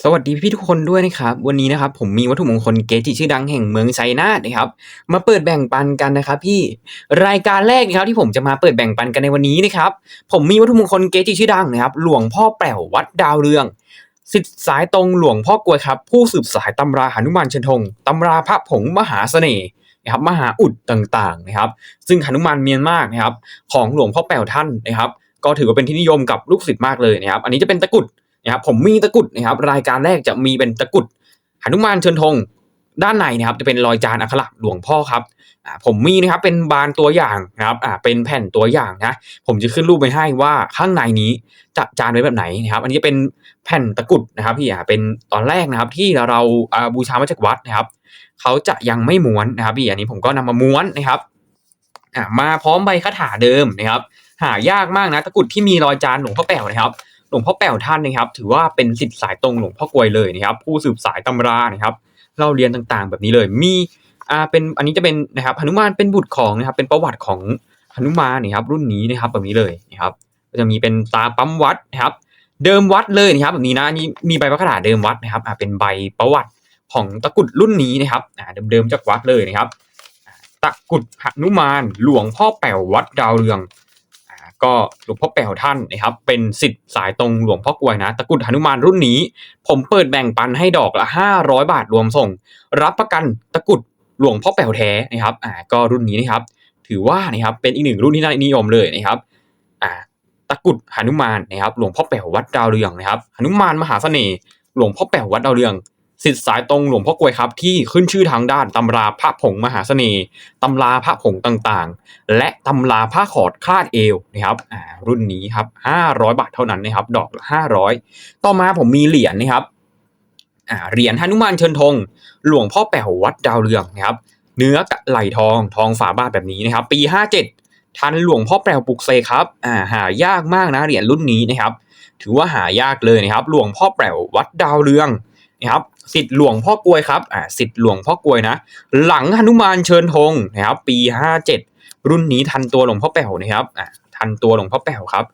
สวัสดีพี่ทุกคนด้วยนะครับ วันนี้นะครับผมมีวัตถุมงคลเกจิชื่อดังแห่งเมืองไชยนานะครับ มาเปิดแบ่งปันกันนะครับ พี่รายการแรกนะครับที่ผมจะมาเปิดแบ่งปันกันในวันนี้นะครับ ผมมีวัตถุมงคลเกจิชื่อดังนะครับ หลวงพ่อแป๋ววัดดาวเรืองสิทธิสายตรงหลวงพ่อกลวยครับ ผู้สืบสายตำราหนุมานเชิญธงตำราพระผงมหาเสน่ห์นะครับมหาอุดต่างๆนะครับ ซึ่งหนุมานเมียนมากนะครับ ของหลวงพ่อแป๋วท่านนะครับ ก็ถือว่าเป็นที่นิยมกับลูกศิษย์มากเลยนะครับ อันนี้จะเป็นตะกุด นะครับผมมีตะกุดนะครับรายการแรกจะมีเป็นตะกุดหนุมานเชิญธงด้านในนะครับจะเป็นรอยจานอักขระหลวงพ่อครับผมมีนะครับเป็นบานตัวอย่างนะครับอ่าเป็นแผ่นตัวอย่างนะผมจะขึ้นรูปไปให้ว่าข้างในนี้จะจานไว้แบบไหนนะครับ อันนี้เป็นแผ่นตะกุดนะครับพี่อ่าเป็นตอนแรกนะครับที่เราาบูชามาจากวัดนะครับเขาจะยังไม่ม้วนนะครับพี่อันนี้ผมก็นำมาม้วนนะครับอ่ามาพร้อมใบคาถาเดิมนะครับ หายากมากนะตะกุดที่มีรอยจานหลวงพ่อแป๋วนะครับ หลวงพ่อแป๋วท่านนะครับ ถือว่าเป็นสิทธิ์สายตรงหลวงพ่อกวยเลยนะครับ ผู้สืบสายตำรานะครับเล่าเรียนต่างๆ แบบนี้เลยมีอ่าเป็นอันนี้จะเป็นนะครับหนุมานเป็นบุตรของนะครับ เป็นประวัติของหนุมานนะครับ รุ่นนี้นะครับแบบนี้เลยนะครับก็จะมีเป็นตาปั๊มวัดนะครับ เดิมวัดเลยนะครับแบบนี้นะนนี้มีใบพระคาถาเดิมวัดนะครับอ่าเป็นใบประวัติของตะกุดรุ่นนี้นะครับอ่าเดิมๆจากวัดเลยนะครับ ตะกุดหนุมานหลวงพ่อแป๋ววัดดาวเรือง ก็หลวงพ่อแป๋วท่านนะครับเป็นสิทธิ์สายตรงหลวงพ่อกวยนะตะกุดหนุมานรุ่นนี้ ผมเปิดแบ่งปันให้ดอกละ 500 บาทรวมส่ง รับประกันตะกุดหลวงพ่อแป๋วแท้นะครับอ่าก็รุ่นนี้นะครับถือว่านะครับเป็นอีกหนึ่งรุ่นที่น่านิยมเลยนะครับอ่าตะกุดหนุมานนะครับหลวงพ่อแป๋ววัดดาวเรืองนะครับหนุมานมหาเสน่ห์หลวงพ่อแป๋ววัดดาวเรือง สิทธิ์สายตรงหลวงพ่อกวยครับ ที่ขึ้นชื่อทางด้านตำราพระผงมหาเสน่ห์ตำราพระผงต่างๆ และตำราผ้าขอดคลาดเอวนะครับรุ่นนี้ครับ500 บาทเท่านั้นนะครับ ดอกละ500 ต่อมาผมมีเหรียญนะครับเหรียญหนุมานเชิญธงหลวงพ่อแป๋ววัดดาวเรืองนะครับ เนื้อกะไหลทองทองฝาบาทแบบนี้นะครับ ปี 57 ทันหลวงพ่อแป๋วปลุกเสกครับอ่าหายากมากนะเหรียญรุ่นนี้นะครับ ถือว่าหายากเลยนะครับ หลวงพ่อแป๋ววัดดาวเรือง นะครับสิทธิ์หลวงพ่อกวยครับอ่าสิทธิ์หลวงพ่อกวยนะ หลังหนุมานเชิญธงนะครับ ปี 57 รุ่นนี้ทันตัวหลวงพ่อแป๋วนะครับอ่าทันตัวหลวงพ่อแป๋วครับ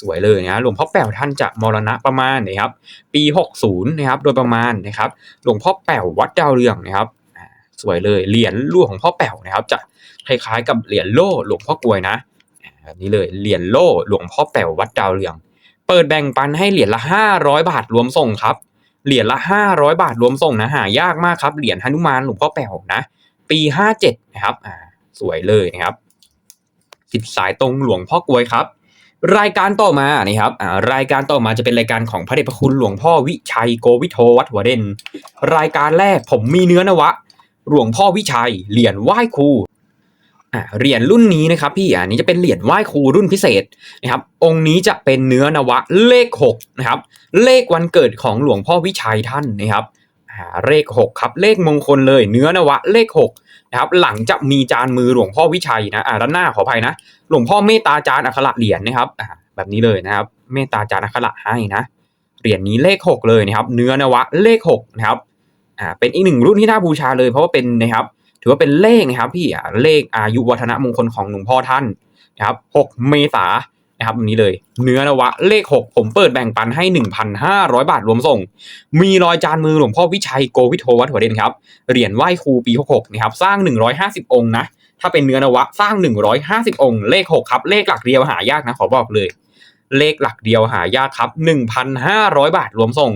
สวยเลยนะหลวงพ่อแป๋วท่านจะมรณะประมาณนะครับ ปี 60นะครับโดยประมาณนะครับ หลวงพ่อแป๋ววัดดาวเรืองนะครับสวยเลยเหรียญหลวงพ่อแป๋วนะครับ จะคล้ายๆกับเหรียญโล่หลวงพ่อกวยนะอ่าแบบนี้เลยเหรียญโล่หลวงพ่อแป๋ววัดดาวเรือง เปิดแบ่งปันให้เหรียญละ 500 บาทรวมส่งครับ เหรียญละ 500 บาทรวมส่งนะหายากมากครับเหรียญหนุมานหลวงพ่อแป๋วนะ ปี 57 นะครับอ่าสวยเลยนะครับสิทธิ์สายตรงหลวงพ่อกวยครับ รายการต่อมานะครับอ่ารายการต่อมาจะเป็นรายการของพระเดชพระคุณหลวงพ่อวิชัยโกวิโทวัดหัวเด่นรายการแรกผมมีเนื้อนวะ หลวงพ่อวิชัยเหรียญไหว้ครู เหรียญรุ่นนี้นะครับพี่อันนี้จะเป็นเหรียญไหว้ครูรุ่นพิเศษนะครับองค์นี้จะเป็นเนื้อนวะเลขหกนะครับเลขวันเกิดของหลวงพ่อวิชัยท่านนะครับเลขหกครับเลขมงคลเลยเนื้อนวะเลขหกนะครับหลังจะมีจานมือหลวงพ่อวิชัยนะอ่าด้านหน้าขออภัยนะหลวงพ่อเมตตาจารย์อัคระเหรียญนะครับแบบนี้เลยนะครับเมตตาจารย์อัคระให้นะเหรียญนี้เลขหกเลยนะครับเนื้อนวะเลขหกนะครับอ่าเป็นอีกหนึ่งรุ่นที่น่าบูชาเลยเพราะว่าเป็นนะครับ ถือว่าเป็นเลขนะครับพี่อ่าเลขอายุวัฒนมงคลของหลวงพ่อท่านนะครับหกเมษานะครับนี้เลย เนื้อนวะเลขหกผมเปิดแบ่งปันให้หนึ่งพันห้าร้อยบาทรวมส่ง มีรอยจานมือหลวงพ่อวิชัยโกวิโทวัดหัวเด่นครับเหรียญไหว้ครูปีหกหกนะครับสร้างหนึ่งร้อยห้าสิบองค์นะถ้าเป็นเนื้อนวะสร้าง 150 องค์ เลข 6 ครับ เลขหลักเดียวหายากนะขอบอกเลย เลขหลักเดียวหายากครับ 1,500 บาทรวมส่ง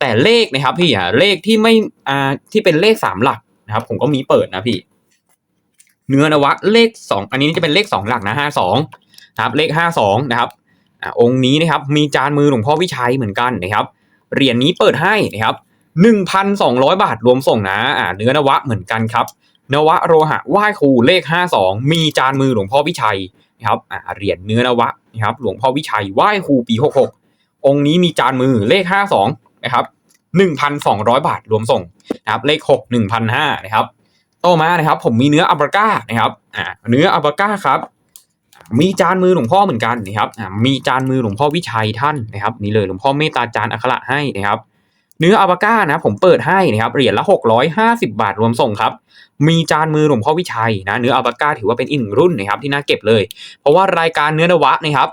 แต่เลขนะครับพี่อะเลขที่ไม่อ่าที่เป็นเลข 3 หลัก นะครับผมก็มีเปิดนะพี่ เนื้อนวะเลข2อันนี้จะเป็นเลข2หลักนะ52นะครับเลข52นะครับอองค์นี้นะครับมีจานมือหลวงพ่อวิชัยเหมือนกันนะครับเหรียญนี้เปิดให้นะครับ1,200บาทรวมส่งนะอ่าเนื้อนวะเหมือนกันครับ นวะโรหะไหว้ครูเลข52มีจานมือหลวงพ่อวิชัยนะครับอ่าเหรียญเนื้อนวะนะครับหลวงพ่อวิชัยไหว้ครูปี66องค์นี้มีจานมือเลข52นะครับ 1,200 บาทรวมส่งนะครับเลข 6 1,500นะครับต่อมานะครับ ผมมีเนื้ออัลปาก้านะครับอ่าเนื้ออัลปาก้าครับมีจานมือหลวงพ่อเหมือนกันนะครับอ่ามีจานมือหลวงพ่อวิชัยท่านนะครับนี่เลยหลวงพ่อเมตตาจารย์อัคระให้นะครับเนื้ออัลปาก้านะผมเปิดให้นะครับเหรียญละ 650 บาทรวมส่งครับมีจานมือหลวงพ่อวิชัยนะเนื้ออัลปาก้าถือว่าเป็นอีกหนึ่งรุ่นนะครับที่น่าเก็บเลย เพราะว่ารายการเนื้อนวะนะครับ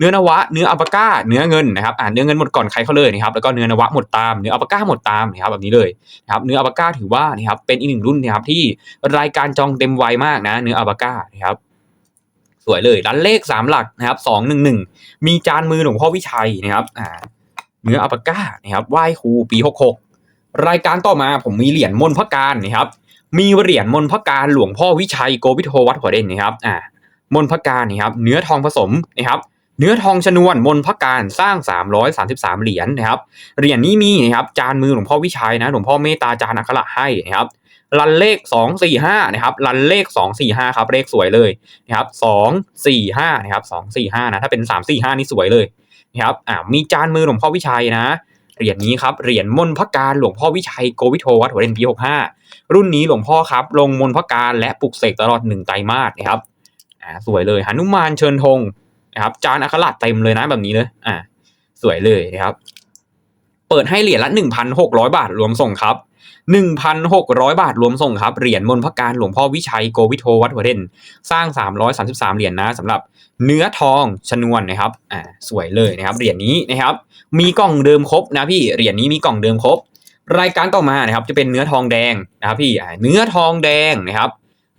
เนื้อนวะ เนื้ออัปก้า เนื้อเงินนะครับอ่าเนื้อเงินหมดก่อนใครเขาเลยนะครับ แล้วก็เนื้อนวะหมดตาม เนื้ออัปก้าหมดตามนะครับแบบนี้เลยนะครับ เนื้ออัปก้าถือว่านะครับเป็นอีกหนึ่งรุ่นนะครับที่รายการจองเต็มไวมากนะ เนื้ออัปก้านะครับสวยเลยรันเลขสามหลักนะครับสองหนึ่งหนึ่งมีจานมือหลวงพ่อวิชัยนะครับอ่าเนื้ออัปก้านะครับไหว้ครูปีหกหกรายการต่อมาผมมีเหรียญมนพระการนะครับ มีเหรียญมนพระการหลวงพ่อวิชัยโกวิทโทวัดหัวเด่นนะครับอ่ามนพระการนะครับ เนื้อทองผสมนะครับ เนื้อทองชนวนมนพระการสร้าง 333 เหรียญนะครับเหรียญนี้มีนะครับจานมือหลวงพ่อวิชัยนะหลวงพ่อเมตตาจานอัคระให้นะครับรันเลข 245นะครับรันเลข 245ครับเลขสวยเลยนะครับ245นะครับ245นะถ้าเป็น 345 นี่สวยเลยนะครับอ่ามีจานมือหลวงพ่อวิชัยนะเหรียญนี้ครับเหรียญมนพการหลวงพ่อวิชัยโกวิทโทวัดหัวเด่นปี65 รุ่นนี้หลวงพ่อครับ ลงมนพการและปลุกเสกตลอดหนึ่งไตรมาสนะครับอ่าสวยเลยหนุมานเชิญธง นะครับ จานอัคระเต็มเลยนะแบบนี้เลยอ่าสวยเลยนะครับ เปิดให้เหรียญละ 1,600 บาทรวมส่งครับ 1,600 บาทรวมส่งครับ เหรียญมนพระการหลวงพ่อวิชัยโกวิทโทวัดหัวเด่น สร้าง 333 เหรียญนะสำหรับเนื้อทองชนวนนะครับ อ่า สวยเลยนะครับ เหรียญนี้นะครับ มีกล่องเดิมครบนะพี่ เหรียญนี้มีกล่องเดิมครบ รายการต่อมานะครับ จะเป็นเนื้อทองแดงนะครับพี่ เนื้อทองแดงนะครับ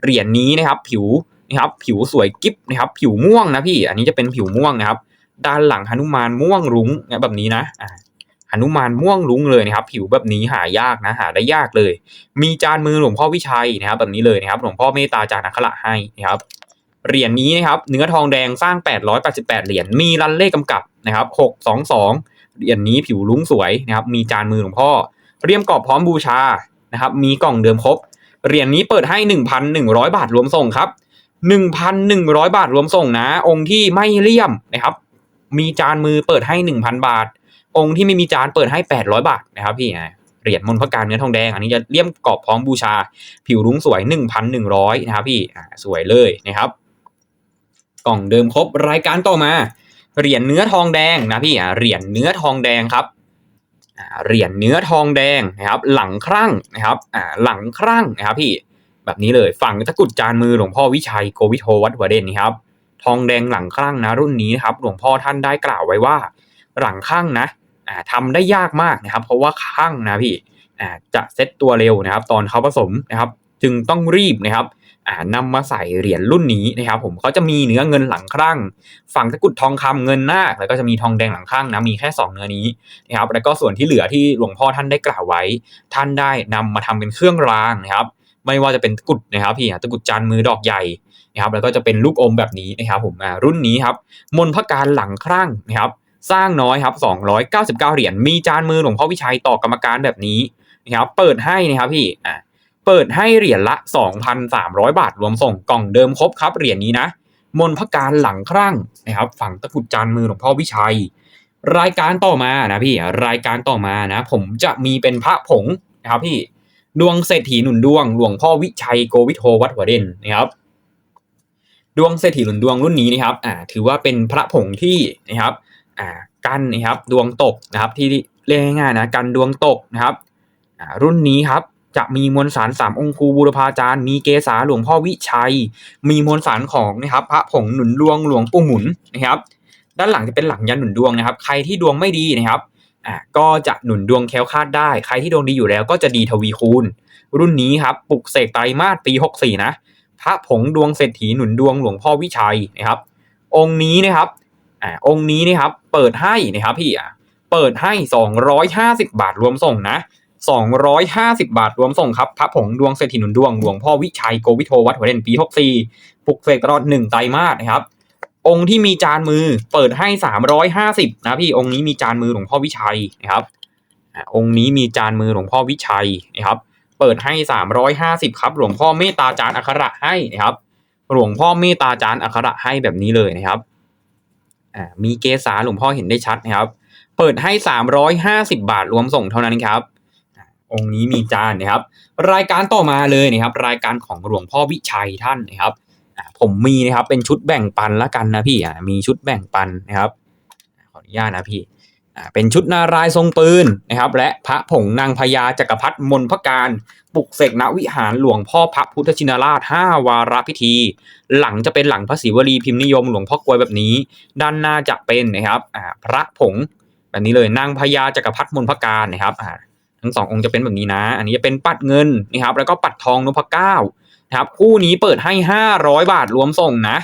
เหรียญนี้นะครับ ผิว นะครับผิวสวยกิ๊บนะครับผิวม่วงนะพี่ อันนี้จะเป็นผิวม่วงนะครับ ด้านหลังหนุมานม่วงรุ้งแบบนี้นะหนุมานม่วงรุ้งเลยนะครับ ผิวแบบนี้หายากนะหาได้ยากเลย มีจานมือหลวงพ่อวิชัยนะครับ แบบนี้เลยนะครับหลวงพ่อเมตตาจารย์อัคระให้นะครับเหรียญนี้นะครับเนื้อทองแดงสร้าง 888 เหรียญมีรันเลขกำกับนะครับ622เหรียญนี้ผิวรุ้งสวยนะครับ มีจานมือหลวงพ่อ เรียมกรอบพร้อมบูชานะครับ มีกล่องเดิมครบเหรียญนี้เปิดให้ 1,100 บาทรวมส่งครับ 1,100 บาทรวมส่งนะ องค์ที่ไม่เลี่ยมนะครับ มีจานมือเปิดให้ 1,000 บาท องค์ที่ไม่มีจานเปิดให้ 800 บาทนะครับพี่เหรียญมนพระการเนื้อทองแดง อันนี้จะเลี่ยมกรอบพร้อมบูชา ผิวรุ้งสวย 1,100 นะครับพี่สวยเลยนะครับ กล่องเดิมครบรายการต่อมา เหรียญเนื้อทองแดงนะพี่เหรียญเนื้อทองแดงครับเหรียญเนื้อทองแดงนะครับ หลังครั่งนะครับหลังครั่งนะครับพี่ แบบนี้เลยฝั่งตะกุดจานมือหลวงพ่อวิชัยโกวิทโทวัดหัวเด่นนี่ครับ ทองแดงหลังครั่งนะรุ่นนี้นะครับ หลวงพ่อท่านได้กล่าวไว้ว่า หลังครั่งนะอ่าทำได้ยากมากนะครับ เพราะว่าครั่งนะพี่อ่าจะเซ็ตตัวเร็วนะครับ ตอนเขาผสมนะครับ จึงต้องรีบนะครับอ่านำมาใส่เหรียญรุ่นนี้นะครับ ผมเขาจะมีเนื้อเงินหลังครั่ง ฝั่งตะกุดทองคำเงินนาแล้วก็จะมีทองแดงหลังข้างนะมีแค่สองเนื้อนี้นะครับแล้วก็ส่วนที่เหลือที่หลวงพ่อท่านได้กล่าวไว้ ท่านได้นำมาทำเป็นเครื่องรางนะครับ ไม่ว่าจะเป็นตะกุดนะครับพี่อะตะกุดจานมือดอกใหญ่นะครับแล้วก็จะเป็นลูกอมแบบนี้นะครับผมรุ่นนี้ครับมนพระการหลังครั่งนะครับสร้างน้อยครับ299 เหรียญมีจานมือหลวงพ่อวิชัยต่อกรรมการแบบนี้นะครับเปิดให้นะครับพี่อ่าเปิดให้เหรียญละ 2,300 บาทรวมส่งกล่องเดิมครบครับเหรียญนี้นะมนพระการหลังครั่งนะครับฝั่งตะกุดจานมือหลวงพ่อวิชัย รายการต่อมานะพี่รายการต่อมานะ ผมจะมีเป็นพระผงนะครับพี่ ดวงเศรษฐีหนุนดวงหลวงพ่อวิชัยโกวิทโทวัดหัวเด่นนะครับ ดวงเศรษฐีหนุนดวงรุ่นนี้นะครับอ่าถือว่าเป็นพระผงที่นะครับอ่ากันนะครับดวงตกนะครับที่เรียกง่ายๆนะกันดวงตกนะครับอ่ารุ่นนี้ครับจะมีมวลสารสามองค์ครูบูรพาจารย์ มีเกษาหลวงพ่อวิชัย มีมวลสารของนะครับพระผงหนุนดวงหลวงปู่หมุนนะครับ ด้านหลังจะเป็นหลังยันหนุนดวงนะครับ ใครที่ดวงไม่ดีนะครับ อ่าก็จะหนุนดวงแคล้วคาดได้ ใครที่ดวงดีอยู่แล้วก็จะดีทวีคูณ รุ่นนี้ครับปลุกเสกไตรมาสปี 64 นะ พระผงดวงเศรษฐีหนุนดวงหลวงพ่อวิชัยนะครับ องค์นี้นะครับอ่าองค์นี้นะครับ เปิดให้นะครับพี่อะเปิดให้ 250 บาทรวมส่งนะ 250 บาทรวมส่งครับพระผงดวงเศรษฐีหนุนดวงหลวงพ่อวิชัยโกวิโทวัดหัวเด่นปี 64ปลุกเสกตลอดหนึ่งไตรมาสนะครับ องค์ที่มีจานมือเปิดให้ 350 นะพี่องค์นี้มีจานมือหลวงพ่อวิชัยนะครับองค์นี้มีจานมือหลวงพ่อวิชัยนะครับ เปิดให้ 350 ครับ หลวงพ่อเมตตาจารย์อัคระให้นะครับ หลวงพ่อเมตตาจารย์อัคระให้แบบนี้เลยนะครับอ่ามีเกษาหลวงพ่อเห็นได้ชัดนะครับ เปิดให้ 350 บาทรวมส่งเท่านั้นครับองค์นี้มีจานนะครับ รายการต่อมาเลยนะครับ รายการของหลวงพ่อวิชัยท่านนะครับ ผมมีนะครับ เป็นชุดแบ่งปันละกันนะพี่อ่ามีชุดแบ่งปันนะครับขออนุญาตนะพี่อ่าเป็นชุดนารายทรงปืนนะครับ และพระผงนางพญาจักรพรรดิมนพการปลุกเสกณวิหารหลวงพ่อพระพุทธชินราชห้าวาระพิธี หลังจะเป็นหลังพระศิวลีพิมพ์นิยมหลวงพ่อกลวยแบบนี้ ด้านหน้าจะเป็นนะครับอ่าพระผงแบบนี้เลยนางพญาจักรพรรดิมนพการนะครับอ่าทั้งสององค์จะเป็นแบบนี้นะ อันนี้จะเป็นปัดเงินนะครับ แล้วก็ปัดทองนพเก้า ครับคู่นี้เปิดให้ห้าร้อยบาทรวมส่งนะ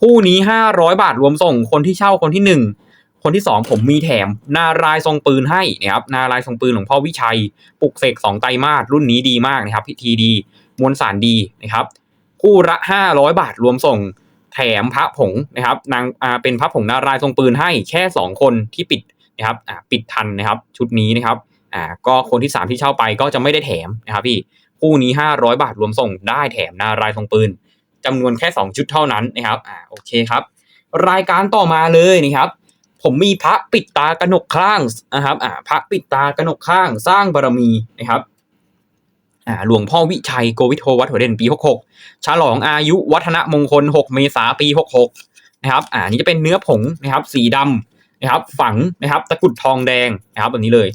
คู่นี้ห้าร้อยบาทรวมส่ง คนที่เช่าคนที่หนึ่งคนที่สองผมมีแถม นารายณ์ทรงปืนให้นะครับนารายณ์ทรงปืนหลวงพ่อวิชัยปลุกเสกสองไตรมาสรุ่นนี้ดีมากนะครับพิธีดีมวลสารดีนะครับคู่ละห้าร้อยบาทรวมส่ง แถมพระผงนะครับนางอ่าเป็นพระผงนารายณ์ทรงปืนให้แค่สองคนที่ปิดนะครับอ่าปิดทันนะครับชุดนี้นะครับอ่าก็คนที่สามที่เช่าไปก็จะไม่ได้แถมนะครับพี่ คู่นี้ห้าร้อยบาทรวมส่งได้แถมนารายทรงปืนจำนวนแค่ 2 ชุดเท่านั้นนะครับอ่าโอเคครับ รายการต่อมาเลยนะครับ ผมมีพระปิดตากระหนกข้างนะครับอ่าพระปิดตากระหนกข้างสร้างบารมีนะครับอ่าหลวงพ่อวิชัยโกวิโทวัดหัวเด่นปี 66 ฉลองอายุวัฒนมงคล 6 เมษาปี 66 นะครับอ่านี่จะเป็นเนื้อผงนะครับสีดำนะครับฝังนะครับตะกุดทองแดงนะครับแบบนี้เลย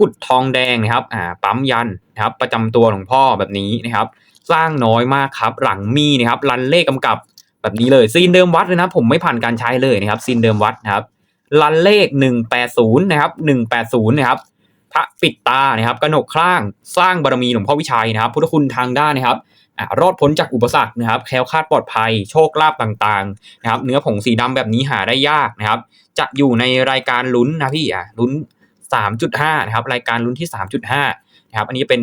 กุดทองแดงนะครับอ่าปั๊มยันนะครับประจำตัวหลวงพ่อแบบนี้นะครับ สร้างน้อยมากครับ หลังมีนะครับรันเลขกำกับแบบนี้เลยซีนเดิมวัดเลยนะผมไม่ผ่านการใช้เลยนะครับซีนเดิมวัดนะครับรันเลขหนึ่งแปดศูนย์นะครับหนึ่งแปดศูนย์นะครับพระปิดตานะครับกระหนกข้างสร้างบารมีหลวงพ่อวิชัยนะครับ พุทธคุณทางด้านนะครับอรอดพ้นจากอุปสรรคนะครับแคล้วคลาดปลอดภัย โชคลาภต่างๆนะครับ เนื้อผงสีดำแบบนี้หาได้ยากนะครับ จะอยู่ในรายการลุ้นนะพี่อะลุ้น สามจุดห้านะครับรายการลุ้นที่สามจุดห้านะครับอันนี้เป็น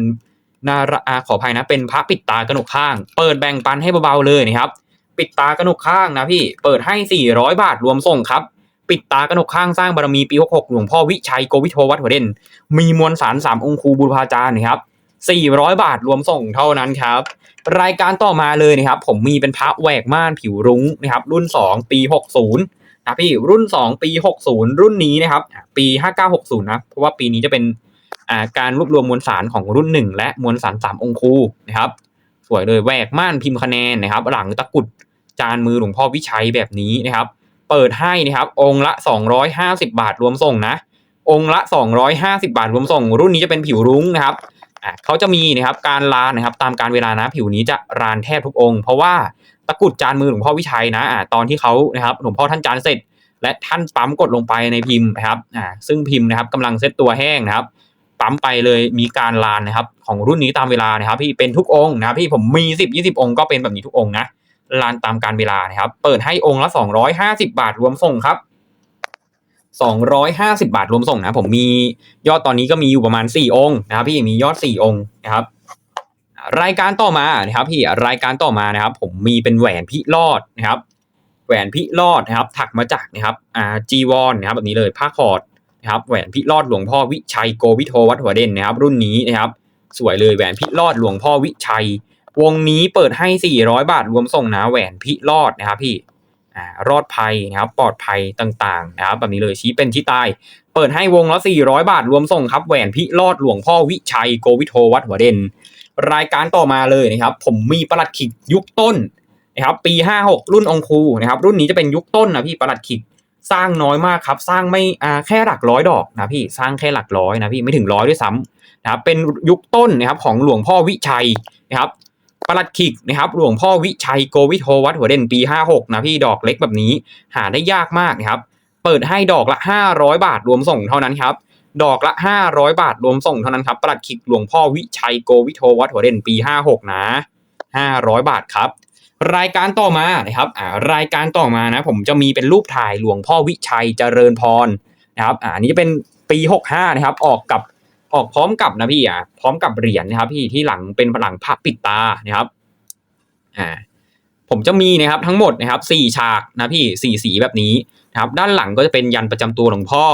นาราขออภัยนะเป็นพระปิดตากระหนกข้าง เปิดแบ่งปันให้เบาๆเลยนะครับปิดตากระหนกข้างนะพี่เปิดให้ 400 บาทรวมส่งครับปิดตากระหนกข้างสร้างบารมีปี66หลวงพ่อวิชัยโกวิโทวัดหัวเด่น มีมวลสารสามองค์ครูบุรพาจารย์นะครับ400 บาทรวมส่งเท่านั้นครับ รายการต่อมาเลยนะครับ ผมมีเป็นพระแหวกม่านผิวรุ้งนะครับ รุ่น 2 ปี 60 นะพี่รุ่น 2 ปี 60 รุ่นนี้นะครับปี 5960 นะ เพราะว่าปีนี้จะเป็นาการรวบรวมมวลสารของรุ่นหนึ่งและมวลสารสามองคูนะครับ สวยเลยแหวกม่านพิมพ์คะแนนนะครับ หลังตะกุดจานมือหลวงพ่อวิชัยแบบนี้นะครับ เปิดให้นะครับ องค์ละ 250 บาทรวมส่งนะ องค์ละ 250 บาทรวมส่ง รุ่นนี้จะเป็นผิวรุ้งนะครับเขาจะมีนะครับการลานนะครับตามการเวลานะผิวนี้จะรานแทบทุกองค์ เพราะว่า ตะกุดจานมือหลวงพ่อวิชัยนะอ่าตอนที่เขานะครับหลวงพ่อท่านจานเสร็จ และท่านปั๊มกดลงไปในพิมพ์นะครับอ่าซึ่งพิมพ์นะครับกำลังเซตตัวแห้งนะครับ ปั๊มไปเลยมีการลานนะครับ ของรุ่นนี้ตามเวลานะครับ พี่เป็นทุกองค์นะพี่ผมมีสิบยี่สิบองค์ก็เป็นแบบนี้ทุกองค์นะลานตามการเวลานะครับ เปิดให้องค์ละสองร้อยห้าสิบาทรวมส่งครับสองร้อยห้าสิบาทรวมส่งนะผมมียอดตอนนี้ก็มีอยู่ประมาณสี่องค์นะครับ พี่มียอดสี่องค์นะครับ รายการต่อมานะครับพี่รายการต่อมานะครับ ผมมีเป็นแหวนพิรอดนะครับ แหวนพิรอดนะครับ ถักมาจากนะครับอ่าจีวอนนะครับแบบนี้เลยผ้าคอดนะครับ แหวนพิรอดหลวงพ่อวิชัยโกวิโทวัดหัวเด่นนะครับ รุ่นนี้นะครับ สวยเลยแหวนพิรอดหลวงพ่อวิชัย วงนี้เปิดให้ 400 บาทรวมส่งนะแหวนพิรอดนะครับพี่อ่ารอดภัยนะครับปลอดภัยต่างๆนะครับแบบนี้เลยชี้เป็นชี้ตาย เปิดให้วงละ400 บาทรวมส่งครับแหวนพิรอดหลวงพ่อวิชัยโกวิโทวัดหัวเด่น รายการต่อมาเลยนะครับ ผมมีประหลัดขิกยุคต้นนะครับ ปี 56 รุ่นองคูนะครับ รุ่นนี้จะเป็นยุคต้นนะพี่ประหลัดขิกสร้างน้อยมากครับ สร้างไม่แค่หลักร้อยดอกนะพี่สร้างแค่หลักร้อยนะพี่ไม่ถึงร้อยด้วยซ้ำนะครับเป็นยุคต้นนะครับของหลวงพ่อวิชัยนะครับประหลัดขิกนะครับหลวงพ่อวิชัยโกวิโทวัดหัวเด่นปี 56 นะพี่ดอกเล็กแบบนี้หาได้ยากมากนะครับ เปิดให้ดอกละ 500 บาทรวมส่งเท่านั้นครับ ดอกละ 500 บาทรวมส่งเท่านั้นครับ ประหลัดขิกหลวงพ่อวิชัยโกวิโทวัดหัวเด่นปี 56 นะ 500 บาทครับ รายการต่อมานะครับอ่ารายการต่อมานะ ผมจะมีเป็นรูปถ่ายหลวงพ่อวิชัยเจริญพรนะครับอ่าอันนี้จะเป็นปีหกห้านะครับ ออกกับออกพร้อมกับนะพี่อะพร้อมกับเหรียญนะครับ พี่ที่หลังเป็นหลังพระปิดตานะครับอ่าผมจะมีนะครับทั้งหมดนะครับสี่ฉากนะพี่สี่สีแบบนี้นะครับ ด้านหลังก็จะเป็นยันประจำตัวหลวงพ่อ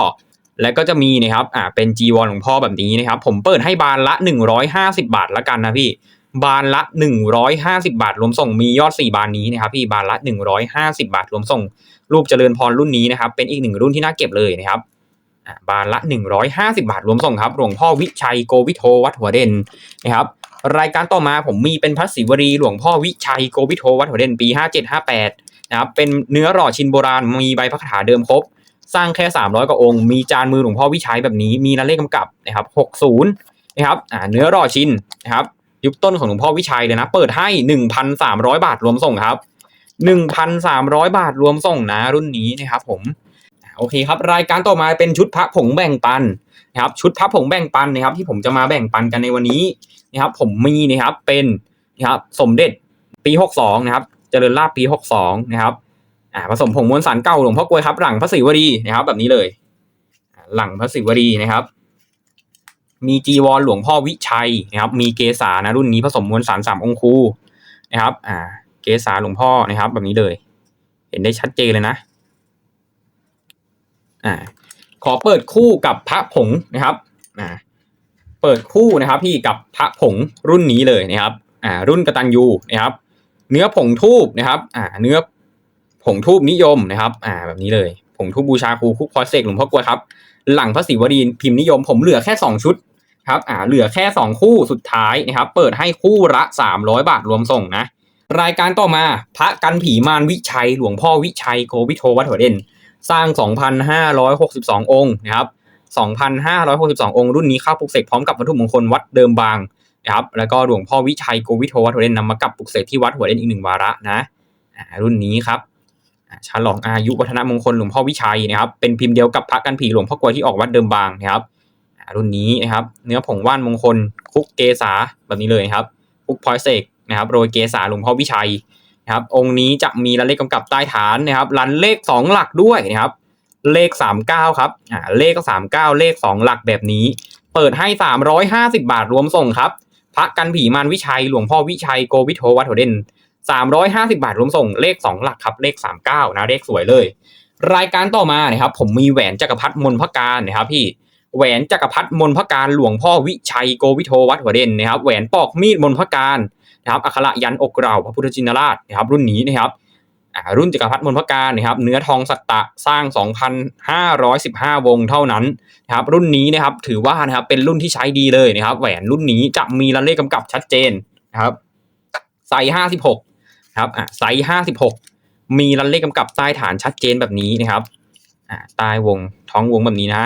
แล้วก็จะมีนะครับอ่าเป็นจีวรหลวงพ่อแบบนี้นะครับ ผมเปิดให้บานละหนึ่งร้อยห้าสิบาทละกันนะพี่ บานละ 150 บาท รวมส่งมียอด 4 บานนี้นะครับ พี่บานละ 150 บาท รวมส่ง รูปเจริญพรรุ่นนี้นะครับ เป็นอีกหนึ่งรุ่นที่น่าเก็บเลยนะครับอ่าบานละ 150 บาท รวมส่งครับหลวงพ่อวิชัยโกวิโทวัดหัวเด่นนะครับรายการต่อมาผมมีเป็นพระศิวรีหลวงพ่อวิชัยโกวิโทวัดหัวเด่นปี 5758นะครับเป็นเนื้อหล่อชินโบราณมีใบพระคาถาเดิมครบ สร้างแค่สามร้อยกว่าองค์ มีจานมือหลวงพ่อวิชัยแบบนี้ มีนันเลขกำกับนะครับหกศูนย์นะครับ อ่า เนื้อรอชินนะครับ ยุคต้นของหลวงพ่อวิชัยเลยนะ เปิดให้หนึ่งพันสามร้อยบาทรวมส่งครับหนึ่งพันสามร้อยบาทรวมส่งนะรุ่นนี้นะครับผม โอเคครับ รายการต่อมาเป็นชุดพระผงแบ่งปันนะครับ ชุดพระผงแบ่งปันนะครับ ที่ผมจะมาแบ่งปันกันในวันนี้นะครับ ผมมีนะครับ เป็นนะครับ สมเด็จปีหกสองนะครับ เจริญลาภปีหกสองนะครับ อ่าผสมผงมวลสารเก่าหลวงพ่อกลวยครับ หลังพระศิวดีนะครับ แบบนี้เลย หลังพระศิวดีนะครับ มีจีวรหลวงพ่อวิชัยนะครับ มีเกษานะรุ่นนี้ผสมมวลสารสามองคูนะครับ อ่า เกษาหลวงพ่อนะครับ แบบนี้เลย เห็นได้ชัดเจนเลยนะ อ่า ขอเปิดคู่กับพระผงนะครับ อ่า เปิดคู่นะครับ พี่กับพระผงรุ่นนี้เลยนะครับ อ่า รุ่นกระตัญญูนะครับ เนื้อผงทูบนะครับ อ่า เนื้อ ผงทูบนิยมนะครับ อ่า แบบนี้เลย ผงทูบบูชาครูคุกพอเสกหลวงพ่อกลวยครับ หลังพระศิวดีพิมพ์นิยม ผมเหลือแค่สองชุดครับ อ่า เหลือแค่สองคู่สุดท้ายนะครับ เปิดให้คู่ละสามร้อยบาทรวมส่งนะ รายการต่อมาพระกันผีมารวิชัย หลวงพ่อวิชัยโกวิโทวัดหัวเด่น สร้าง 2,562 องค์นะครับ 2,562 องค์รุ่นนี้เข้าปลุกเสกพร้อมกับวัตถุมงคลวัดเดิมบางนะครับแล้วก็หลวงพ่อวิชัยโกวิโทวัดหัวเด่นนำมากับปลุกเสกที่วัดหัวเด่นอีกหนึ่งวาระนะรุ่นนี้ครับ ฉลองอายุวัฒนมงคลหลวงพ่อวิชัยนะครับ เป็นพิมพ์เดียวกับพระกันผีหลวงพ่อกวยที่ออกวัดเดิมบางนะครับรุ่นนี้นะครับ เนื้อผงว่านมงคล คุกเกษาแบบนี้เลยครับ คุกพลอยเสกนะครับโรยเกษาหลวงพ่อวิชัยนะครับ องค์นี้จะมีรันเลขกำกับใต้ฐานนะครับรันเลขสองหลักด้วยนะครับ เลขสามเก้าครับอ่าเลขก็สามเก้าเลขสองหลักแบบนี้ เปิดให้สามร้อยห้าสิบาทรวมส่งครับพระกันผีมารวิชัยหลวงพ่อวิชัยโกวิโทวัดหัวเด่น สามร้อยห้าสิบาทรวมส่งเลขสองหลักครับเลขสามเก้านะเลขสวยเลย รายการต่อมานะครับผมมีแหวนจักรพรรดิมนพการนะครับพี่แหวนจักรพรรดิมนพการหลวงพ่อวิชัยโกวิโทวัดหัวเด่นนะครับแหวนปอกมีดมนพการนะครับอัคระยันอกเราพระพุทธชินราชนะครับรุ่นนี้นะครับรุ่นจักรพรรดิมนพการนะครับเนื้อทองสัตตะสร้าง 2,515 วงเท่านั้นนะครับรุ่นนี้นะครับถือว่านะครับเป็นรุ่นที่ใช้ดีเลยนะครับแหวนรุ่นนี้จะมีรันเลขกำกับชัดเจนนะครับไซส์56 ครับอ่าไซส์56มีรันเลขกำกับใต้ฐานชัดเจนแบบนี้นะครับอ่าใต้วงท้องวงแบบนี้นะ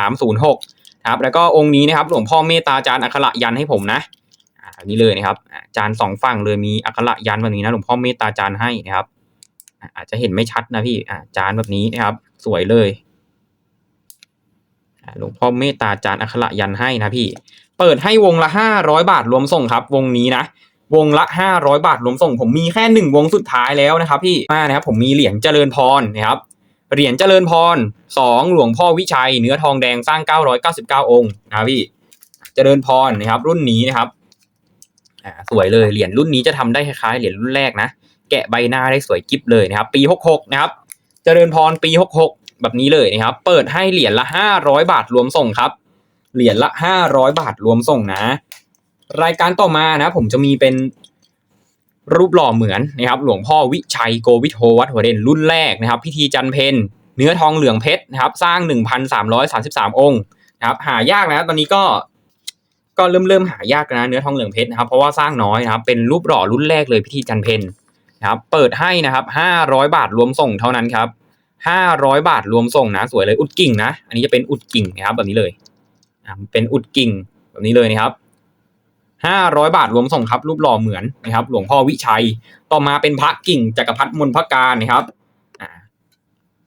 1306ครับแล้วก็องค์นี้นะครับหลวงพ่อเมตตาจารย์อัคระยันให้ผมนะอ่านนี้เลยนะครับอ่าจานสองฝั่งเลยมีอักขระยันแบบนี้นะหลวงพ่อเมตตาจานให้นะครับอาจจะเห็นไม่ชัดนะพี่อ่าจานแบบนี้นะครับ สวยเลยอ่าหลวงพ่อเมตตาจานอักขระยันให้นะพี่ เปิดให้วงละห้าร้อยบาทรวมส่งครับ วงนี้นะ วงละห้าร้อยบาทรวมส่ง ผมมีแค่หนึ่งวงสุดท้ายแล้วนะครับพี่มานะครับผมมีเหรียญเจริญพรนะครับเหรียญเจริญพรสองหลวงพ่อวิชัย เนื้อทองแดงสร้างเก้าร้อยเก้าสิบเก้าองค์นะพี่เจริญพรนะครับ รุ่นนี้นะครับอ่าสวยเลยเหรียญรุ่นนี้จะทำได้คล้ายๆเหรียญรุ่นแรกนะแกะใบหน้าได้สวยกิ๊บเลยนะครับ ปี 66 นะครับ เจริญพรปี 66 แบบนี้เลยนะครับ เปิดให้เหรียญละ 500 บาทรวมส่งครับเหรียญละ 500 บาทรวมส่งนะ รายการต่อมานะผมจะมีเป็นรูปหล่อเหมือนนะครับ หลวงพ่อวิชัยโกวิโทวัดหัวเด่นรุ่นแรกนะครับ พิธีจันเพนเนื้อทองเหลืองเพชรนะครับ สร้าง 1,333 องค์นะครับ หายากนะตอนนี้ก็ก็เริ่มเริ่มหายากนะเนื้อทองเหลืองเพชรนะครับเพราะว่าสร้างน้อยนะครับ เป็นรูปหล่อรุ่นแรกเลยพิธีจันเพนนะครับ เปิดให้นะครับห้าร้อยบาทรวมส่งเท่านั้นครับห้าร้อยบาทรวมส่งนะสวยเลยอุดกิ่งนะ อันนี้จะเป็นอุดกิ่งนะครับแบบนี้เลยเป็นอุดกิ่งแบบนี้เลยนะครับ ห้าร้อยบาทรวมส่งครับ รูปหล่อเหมือนนะครับ หลวงพ่อวิชัย ต่อมาเป็นพระกิ่งจักรพรรดิมนพการนะครับ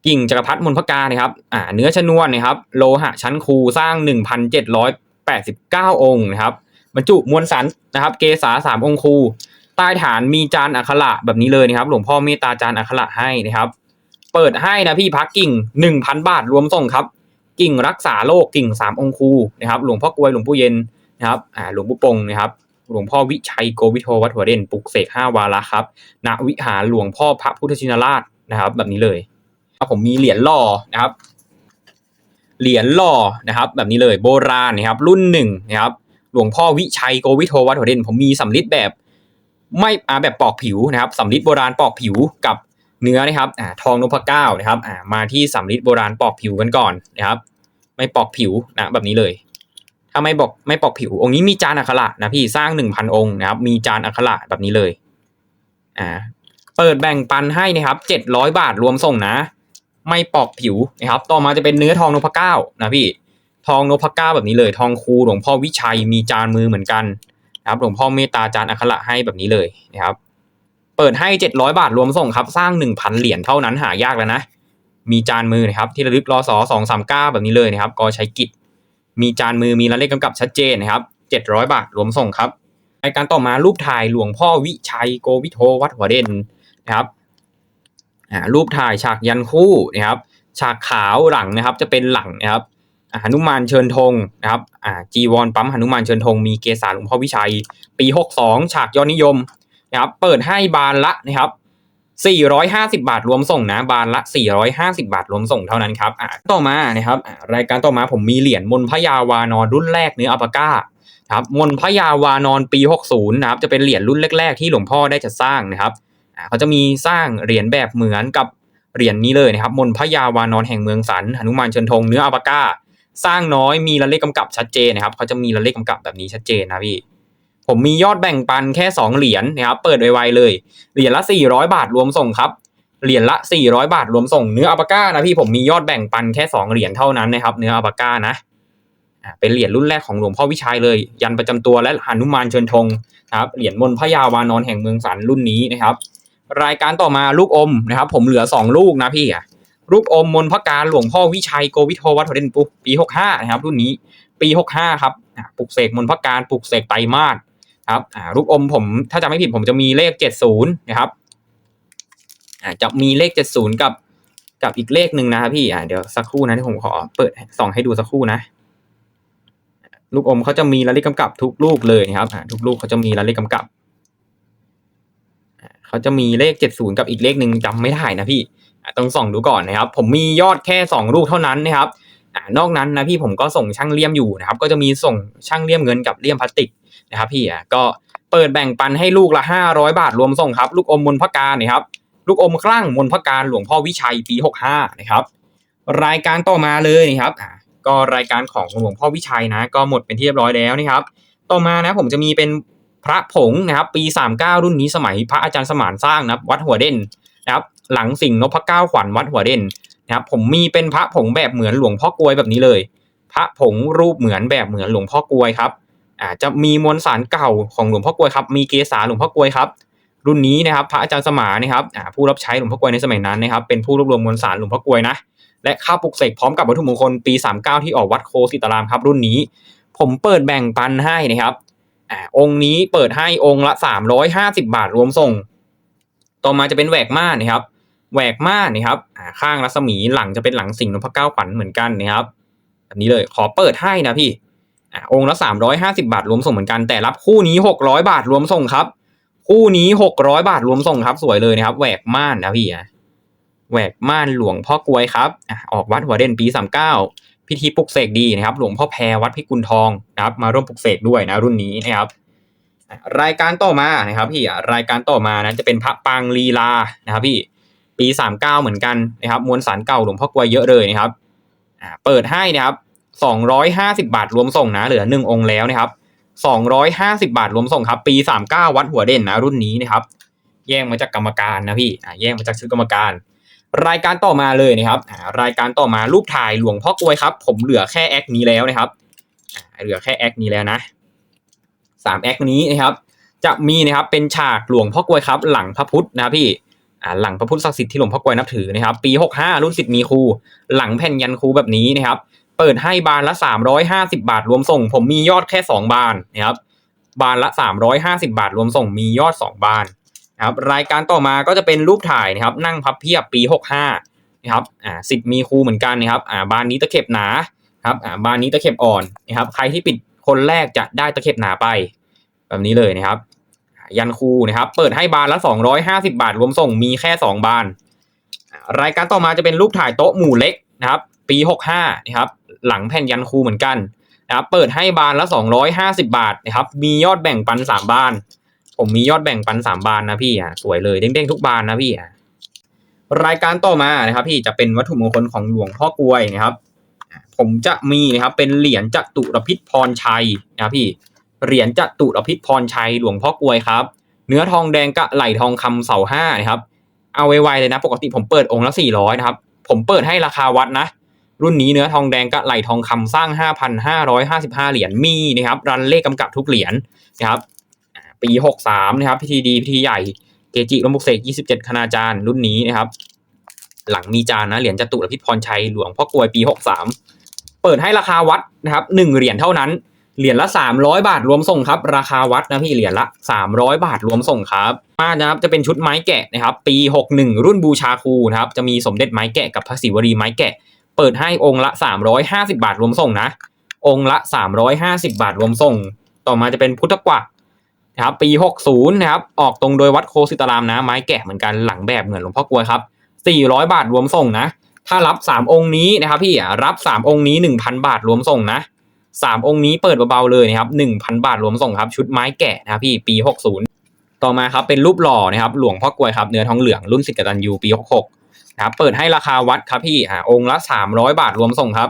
กิ่งจักรพรรดิมนพการนะครับอ่าเนื้อชนวนนะครับ โลหะชั้นครูสร้างหนึ่งพันเจ็ดร้อย89 องค์นะครับบรรจุมวลสารนะครับ เกษาสามองค์คูใต้ฐานมีจานอักขระแบบนี้เลยนะครับ หลวงพ่อเมตตาจานอักขระให้นะครับ เปิดให้นะพี่พักกิ่ง1,000บาทรวมส่งครับ กิ่งรักษาโรคกิ่งสามองค์คูนะครับ หลวงพ่อกวยหลวงปู่เย็น นะครับอ่าหลวงปู่ปงนะครับหลวงพ่อวิชัยโกวิโทวัดหัวเด่นปลุกเสกห้าวาระครับณวิหารหลวงพ่อพระพุทธชินราชนะครับ แบบนี้เลยผมมีเหรียญหล่อนะครับ เหรียญหล่อนะครับ แบบนี้เลยโบราณนะครับ รุ่นหนึ่งนะครับ หลวงพ่อวิชัยโกวิโทวัดหัวเด่นผมมีสำริดแบบ ไม่อาแบบปอกผิวนะครับสำริดโบราณปอกผิวกับเนื้อนะครับอ่าทองนพเก้านะครับอ่ามาที่สำริดโบราณปอกผิวกันก่อนนะครับ ไม่ปอกผิวนะแบบนี้เลย ไม่บอกไม่ปอกผิว องค์นี้มีจานอักขระนะพี่สร้างหนึ่งพันองค์นะครับ มีจานอักขระแบบนี้เลยอ่าเปิดแบ่งปันให้นะครับเจ็ดร้อยบาทรวมส่งนะ ไม่ปอกผิวนะครับ ต่อมาจะเป็นเนื้อทองนพเก้านะพี่ทองนพเก้าแบบนี้เลย ทองคูหลวงพ่อวิชัยมีจานมือเหมือนกันนะครับหลวงพ่อเมตตาจานอัคระให้แบบนี้เลยนะครับ เปิดให้เจ็ดร้อยบาทรวมส่งครับ สร้างหนึ่งพันเหรียญเท่านั้นหายากแล้วนะมีจานมือนะครับที่ระลึกรอสอสองสามเก้าแบบนี้เลยนะครับกอใช้กิจ มีจานมือมีรายเลขกำกับชัดเจนนะครับเจ็ดร้อยบาทรวมส่งครับรายการต่อมารูปถ่ายหลวงพ่อวิชัยโกวิโทวัดหัวเด่นนะครับอ่ารูปถ่ายฉากยันคู่นะครับฉากขาวหลังนะครับ จะเป็นหลังนะครับอ่าหนุมานเชิญธงนะครับอ่าจีวรปั๊มหนุมานเชิญธงมีเกศาหลวงพ่อวิชัย ปีหกสองฉากยอดนิยมนะครับเปิดให้บานละนะครับ 450 บาทรวมส่งนะบานละ 450 บาทรวมส่งเท่านั้นครับอะต่อมานะครับรายการต่อมาผมมีเหรียญมนพยาวานอนรุ่นแรกเนื้ออัปปาก้าครับมนพยาวานอนปี 60นะครับจะเป็นเหรียญรุ่นแรก ๆ ที่หลวงพ่อได้จัดสร้างนะครับอะเขาจะมีสร้างเหรียญแบบเหมือนกับเหรียญนี้เลยนะครับมนพยาวานอนแห่งเมืองสันหนุมานชิญธงเนื้ออัปปาก้า สร้างน้อยมีรายเลขกำกับชัดเจนนะครับเขาจะมีรายเลขกำกับแบบนี้ชัดเจนนะพี่ ผมมียอดแบ่งปันแค่ 2 เหรียญนะครับ เปิดไวๆเลย เหรียญละ 400 บาทรวมส่งครับ เหรียญละ 400 บาทรวมส่งเนื้ออัปปาก้านะพี่ผมมียอดแบ่งปันแค่ 2 เหรียญเท่านั้นนะครับ เนื้ออัปปาก้านะเป็นเหรียญรุ่นแรกของหลวงพ่อวิชัยเลย ยันประจำตัวและหนุมานเชิญธงนะครับเหรียญมนพระยาวานอนแห่งเมืองสันรุ่นนี้นะครับ รายการต่อมาลูกอมนะครับ ผมเหลือ 2 ลูกนะพี่อะลูกอมมนพระการหลวงพ่อวิชัยโกวิโทวัดหัวเด่นปุ๊บปี 65 นะครับ รุ่นนี้ปี 65 ครับปลุกเสกมนพระการปลุกเสกไตรมาส ครับอ่าลูกอมผมถ้าจำไม่ผิดผมจะมีเลขเจ็ดศูนย์นะครับอ่าจะมีเลขเจ็ดศูนย์กับกับอีกเลขหนึ่งนะครับพี่อ่าเดี๋ยวสักครู่นะที่ผมขอเปิดส่องให้ดูสักครู่นะ ลูกอมเขาจะมีรายเลขกำกับทุกลูกเลยนะครับอ่าทุกลูกเขาจะมีรายเลขกำกับเขาจะมีเลขเจ็ดศูนย์กับอีกเลขหนึ่งจำไม่ได้นะพี่ต้องส่องดูก่อนนะครับ ผมมียอดแค่สองลูกเท่านั้นนะครับอ่านอกนั้นนะพี่ผมก็ส่งช่างเลี่ยมอยู่นะครับ ก็จะมีส่งช่างเลี่ยมเงินกับเลี่ยมพลาสติก นะครับพี่อะก็เปิดแบ่งปันให้ลูกละห้าร้อยบาทรวมส่งครับลูกอมมนพการนะครับลูกอมคลั่งมนพการหลวงพ่อวิชัยปีหกห้านะครับ รายการต่อมาเลยนะครับอะก็รายการของหลวงพ่อวิชัยนะ ก็หมดเป็นที่เรียบร้อยแล้วนะครับ ต่อมานะผมจะมีเป็นพระผงนะครับปีสามเก้ารุ่นนี้สมัยพระอาจารย์สมานสร้างนะวัดหัวเด่นนะครับหลังสิ่งนพเก้าขวัญวัดหัวเด่นนะครับผมมีเป็นพระผงแบบเหมือนหลวงพ่อกลวยแบบนี้เลย พระผงรูปเหมือนแบบเหมือนหลวงพ่อกลวยครับ อาจะมีมวลสารเก่าของหลวงพ่อกลวยครับ มีเกสาหลวงพ่อกลวยครับ รุ่นนี้นะครับ พระอาจารย์สมานนะครับผู้รับใช้หลวงพ่อกลวยในสมัยนั้นนะครับ เป็นผู้รวบรวมมวลสารหลวงพ่อกลวยนะ และข้าวปลุกเสกพร้อมกับวัตถุมงคลปี 39 ที่ออกวัดโคสิตารามครับ รุ่นนี้ ผมเปิดแบ่งปันให้นะครับอองค์นี้เปิดให้องค์ละ 350 บาทรวมส่ง ต่อมาจะเป็นแหวกม่านนะครับ แหวกม่านนะครับข้างรัศมีหลังจะเป็นหลังสิงห์นพเก้าขวัญเหมือนกันนะครับแบบนี้เลยขอเปิดให้นะพี่ องค์ละสามร้อยห้าสิบาทรวมส่งเหมือนกันแต่รับคู่นี้หกร้อยบาทรวมส่งครับ คู่นี้หกร้อยบาทรวมส่งครับ สวยเลยนะครับแหวกม่านนะพี่อะแหวกม่านหลวงพ่อกลวยครับออกวัดหัวเด่นปีสามเก้าพิธีปลุกเสกดีนะครับ หลวงพ่อแพรวัดพิกุลทองนะครับ มาร่วมปลุกเสกด้วยนะรุ่นนี้นะครับรายการต่อมานะครับพี่อะรายการต่อมานะจะเป็นพระปางลีลานะครับพี่ปีสามเก้าเหมือนกันนะครับมวลสารเก่าหลวงพ่อกลวยเยอะเลยนะครับเปิดให้นะครับ สองร้อยห้าสิบาทรวมส่งนะเหลือหนึ่งองค์แล้วนะครับสองร้อยห้าสิบาทรวมส่งครับปีสามเก้าวัดหัวเด่นนะรุ่นนี้นะครับแยกมาจากกรรมการนะพี่แยกมาจากชุดกรรมการ รายการต่อมาเลยนะครับรายการต่อมารูปถ่ายหลวงพ่อกลวยครับ ผมเหลือแค่แอคนี้แล้วนะครับเหลือแค่แอคนี้แล้วนะสามแอคนี้นะครับ จะมีนะครับเป็นฉากหลวงพ่อกลวยครับ หลังพระพุทธนะพี่หลังพระพุทธศักดิ์สิทธิ์ที่หลวงพ่อกลวยนับถือนะครับ ปีหกห้ารุ่นสิทธิ์มีครู หลังแผ่นยันครูแบบนี้นะครับ เปิดให้บานละ 350 บาทรวมส่ง ผมมียอดแค่ 2 บานนะครับบานละ 350 บาทรวมส่งมียอด 2 บานนะครับรายการต่อมาก็จะเป็นรูปถ่ายนะครับนั่งพับเพียบปี 65นะครับอ่าสิบมีครูเหมือนกันนะครับอ่าบานนี้ตะเข็บหนาครับอ่าบานนี้ตะเข็บอ่อนนะครับใครที่ปิดคนแรกจะได้ตะเข็บหนาไป แบบนี้เลยนะครับ ยันครูนะครับเปิดให้บานละ 250 บาทรวมส่งมีแค่ 2 บาน รายการต่อมาจะเป็นรูปถ่ายโต๊ะหมู่เล็กนะครับปี 65นะครับ หลังแผ่นยันคูเหมือนกันนะครับเปิดให้บานละ 250 บาทนะครับมียอดแบ่งปัน 3 บาน ผมมียอดแบ่งปัน 3 บานนะพี่อะสวยเลยเด้งๆทุกบานนะพี่อะรายการต่อมานะครับ พี่จะเป็นวัตถุมงคลของหลวงพ่อกลวยนะครับ ผมจะมีนะครับเป็นเหรียญจตุรพิษพรชัยนะครับพี่เหรียญจตุรพิษพรชัยหลวงพ่อกลวยครับ เนื้อทองแดงกะไหลทองคำเสาห้านะครับ เอาไวๆเลยนะ ปกติผมเปิดองค์ละ400นะครับ ผมเปิดให้ราคาวัดนะ รุ่นนี้เนื้อทองแดงกับไหลทองคำสร้าง 5,555 เหรียญมีนะครับรันเลขกำกับทุกเหรียญนะครับปี 63 นะครับพิธีดีพิธีใหญ่เกจิลมบุกเสก 27 คณาจารย์รุ่นนี้นะครับ หลังมีจานนะเหรียญจตุรพิษพรชัยหลวงพ่อกลวยปี 63 เปิดให้ราคาวัดนะครับหนึ่งเหรียญเท่านั้นเหรียญละ 300 บาทรวมส่งครับ ราคาวัดนะพี่เหรียญละ 300 บาทรวมส่งครับมานะครับจะเป็นชุดไม้แกะนะครับ ปี 61 รุ่นบูชาครูนะครับ จะมีสมเด็จไม้แกะกับพระศิวรีไม้แกะ เปิดให้องค์ละ 350 บาทรวมส่งนะ องค์ละ 350 บาทรวมส่ง ต่อมาจะเป็นพุทธกวักนะครับปี 60นะครับออกตรงโดยวัดโคสิตารามนะ ไม้แกะเหมือนกันหลังแบบเหมือนหลวงพ่อกลวยครับ 400 บาทรวมส่งนะ ถ้ารับ 3 องค์นี้นะครับพี่รับ 3 องค์นี้ 1,000 บาทรวมส่งนะ 3 องค์นี้เปิดเบาๆเลยนะครับ1,000 บาทรวมส่งครับชุดไม้แกะนะครับพี่ปี 60 ต่อมาครับเป็นรูปหล่อนะครับหลวงพ่อกลวยครับเนื้อทองเหลืองรุ่นสิทธิกตัญญูปี 66 นะครับเปิดให้ราคาวัดครับพี่อ่าองค์ละ300บาทรวมส่งครับ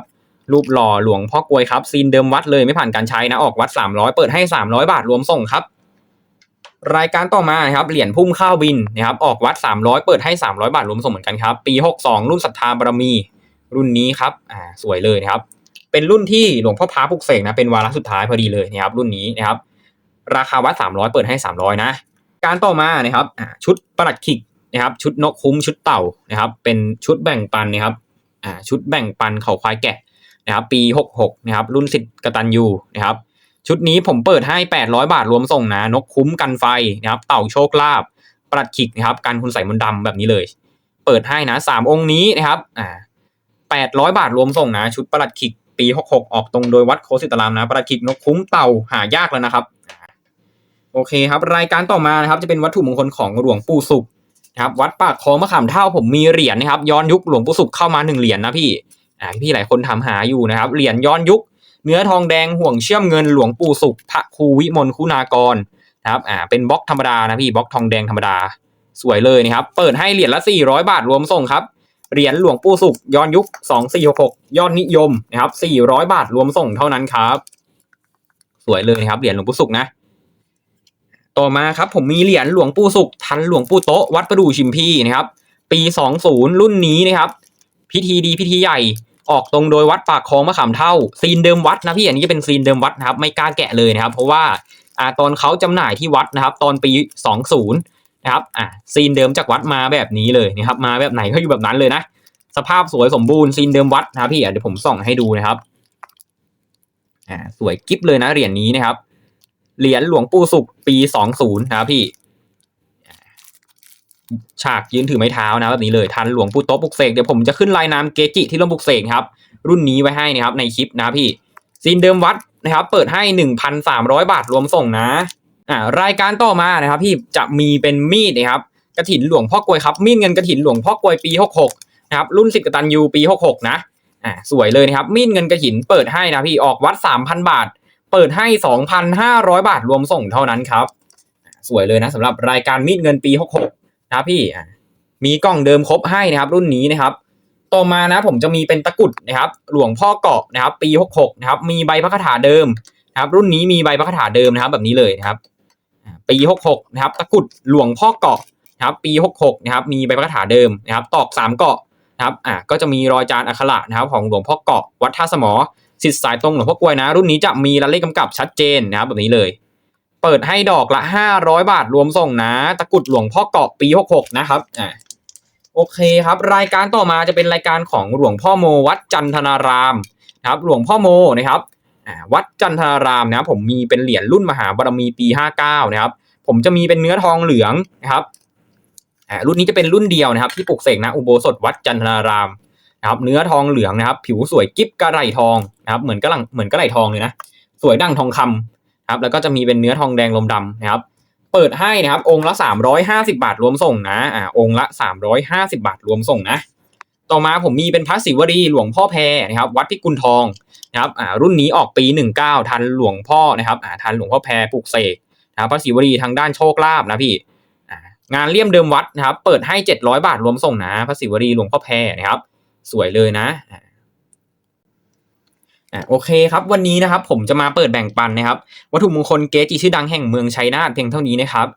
รูปหล่อหลวงพ่อกลวยครับซีนเดิมวัดเลยไม่ผ่านการใช้นะออกวัด300เปิดให้300บาทรวมส่งครับ รายการต่อมานะครับเหรียญพุ่มข้าวบินนะครับออกวัด300เปิดให้300บาทรวมส่งเหมือนกันครับ ปี62รุ่นศรัทธาบารมีรุ่นนี้ครับอ่าสวยเลยนะครับเป็นรุ่นที่หลวงพ่อพาปลุกเสกนะเป็นวาระสุดท้ายพอดีเลยนะครับรุ่นนี้นะครับราคาวัด300 เปิดให้ 300 นะ การต่อมานะครับชุดประหลัดขิก นะครับชุดนกคุ้มชุดเต่านะครับ เป็นชุดแบ่งปันนะครับอ่าชุดแบ่งปันเขาควายแกะนะครับ ปี 66นะครับ รุ่นสิทธิ์กตัญญูนะครับ ชุดนี้ผมเปิดให้ 800 บาทรวมส่งนะ นกคุ้มกันไฟนะครับ เต่าโชคลาภประหลัดขิกนะครับ การคุณใส่มนต์ดำแบบนี้เลย เปิดให้นะสามองค์นี้นะครับอ่า800 บาทรวมส่งนะ ชุดประหลัดขิกปี 66 ออกตรงโดยวัดโคสิตารามนะประหลัดขิกนกคุ้มเต่าหายากแล้วนะครับ โอเคครับ รายการต่อมานะครับจะเป็นวัตถุมงคลของหลวงปู่สุข นะครับวัดปากคลองมะขามเท่าผมมีเหรียญนะครับย้อนยุคหลวงปู่สุขเข้ามาหนึ่งเหรียญนะพี่อ่าพี่หลายคนถามหาอยู่นะครับเหรียญย้อนยุค เนื้อทองแดงห่วงเชื่อมเงินหลวงปู่สุขพระครูวิมลคุณากรนะครับอ่าเป็นบล็อกธรรมดานะพี่บล็อกทองแดงธรรมดาสวยเลยนะครับ เปิดให้เหรียญละ 400 บาทรวมส่งครับ เหรียญหลวงปู่สุขย้อนยุค 2466 ยอดนิยมนะครับ 400 บาทรวมส่งเท่านั้นครับ สวยเลยนะครับ เหรียญหลวงปู่สุขนะ ต่อมาครับผมมีเหรียญหลวงปู่สุขทันหลวงปู่โตะวัดประดู่ชิมพีนะครับ ปี 20 รุ่นนี้นะครับ พิธีดีพิธีใหญ่ออกตรงโดยวัดปากคลองมะขามเท่า ซีนเดิมวัดนะพี่อันนี้จะเป็นซีนเดิมวัดนะครับไม่กล้าแกะเลยนะครับ เพราะว่าอ่าตอนเขาจำหน่ายที่วัดนะครับ ตอนปี 20นะครับอ่าซีนเดิมจากวัดมาแบบนี้เลยนะครับมาแบบไหนก็อยู่แบบนั้นเลยนะสภาพสวยสมบูรณ์ซีนเดิมวัดนะครับพี่อะเดี๋ยวผมส่องให้ดูนะครับอ่าสวยกิ๊บเลยนะเหรียญนี้นะครับ เหรียญหลวงปู่สุขปี20นะครับพี่ ฉากยืนถือไม้เท้านะแบบนี้เลยทันหลวงปู่โต๊ะปุกเสกเดี๋ยวผมจะขึ้นลายน้ำเกจิที่ร่วมปุกเสกครับ รุ่นนี้ไว้ให้นะครับ ในคลิปนะพี่ซีนเดิมวัดนะครับ เปิดให้หนึ่งพันสามร้อยบาทรวมส่งนะอ่ารายการต่อมานะครับ พี่จะมีเป็นมีดนะครับกระถินหลวงพ่อกลวยครับมีดเงินกระถินหลวงพ่อกลวยปีหกหกนะครับรุ่นสิบกตันยูปีหกหกนะอ่าสวยเลยนะครับมีดเงินกระถินเปิดให้นะพี่ออกวัดสามพันบาท เปิดให้สองพันห้าร้อยบาทรวมส่งเท่านั้นครับ สวยเลยนะสำหรับรายการมีดเงินปีหกหกนะพี่มีกล่องเดิมครบให้นะครับ รุ่นนี้นะครับต่อมานะผมจะมีเป็นตะกุดนะครับ หลวงพ่อเกาะนะครับ ปี 66 นะครับ มีใบพระคาถาเดิมนะครับ รุ่นนี้มีใบพระคาถาเดิมนะครับ แบบนี้เลยนะครับปี 66 นะครับ ตะกุดหลวงพ่อเกาะนะครับ ปี 66 นะครับ มีใบพระคาถาเดิมนะครับ ตอกสามเกาะนะครับ อ่าก็จะมีรอยจานอักขระนะครับ ของหลวงพ่อเกาะวัดท่าสมอ สิทธิ์สายตรงหลวงพ่อกลวยนะ รุ่นนี้จะมีรายเลขกำกับชัดเจนนะครับแบบนี้เลย เปิดให้ดอกละ 500 บาทรวมส่งนะ ตะกุดหลวงพ่อเกาะปี 66 นะครับอ่าโอเคครับ รายการต่อมาจะเป็นรายการของหลวงพ่อโมวัดจันทนารามนะครับหลวงพ่อโมนะครับอ่าวัดจันทนารามนะครับผมมีเป็นเหรียญรุ่นมหาบารมีปี 59 นะครับ ผมจะมีเป็นเนื้อทองเหลืองนะครับอ่ารุ่นนี้จะเป็นรุ่นเดียวนะครับ ที่ปลุกเสกนะอุโบสถวัดจันทนาราม นะครับเนื้อทองเหลืองนะครับ ผิวสวยกิ๊บกระไหลทองนะครับเหมือนกระหลังเหมือนกระไหลทองเลยนะสวยดั่งทองคำครับแล้วก็จะมีเป็นเนื้อทองแดงลมดำนะครับ เปิดให้นะครับ องค์ละ 350 บาทรวมส่งนะอ่าองค์ละ 350 บาทรวมส่งนะ ต่อมาผมมีเป็นพระศิวลีหลวงพ่อแพรนะครับ วัดพิกุลทองนะครับอ่ารุ่นนี้ออกปี 19 ทันหลวงพ่อนะครับอ่าทันหลวงพ่อแพรปลูกเสกนะรพระศิวลีทางด้านโชคลาภนะพี่งานเลี่ยมเดิมวัดนะครับ เปิดให้ 700 บาทรวมส่งนะพระศิวลีหลวงพ่อแพรนะครับ สวยเลยนะอ่าโอเคครับวันนี้นะครับผมจะมาเปิดแบ่งปันนะครับ วัตถุมงคลเกจิชื่อดังแห่งเมืองชัยนาทเพียงเท่านี้นะครับ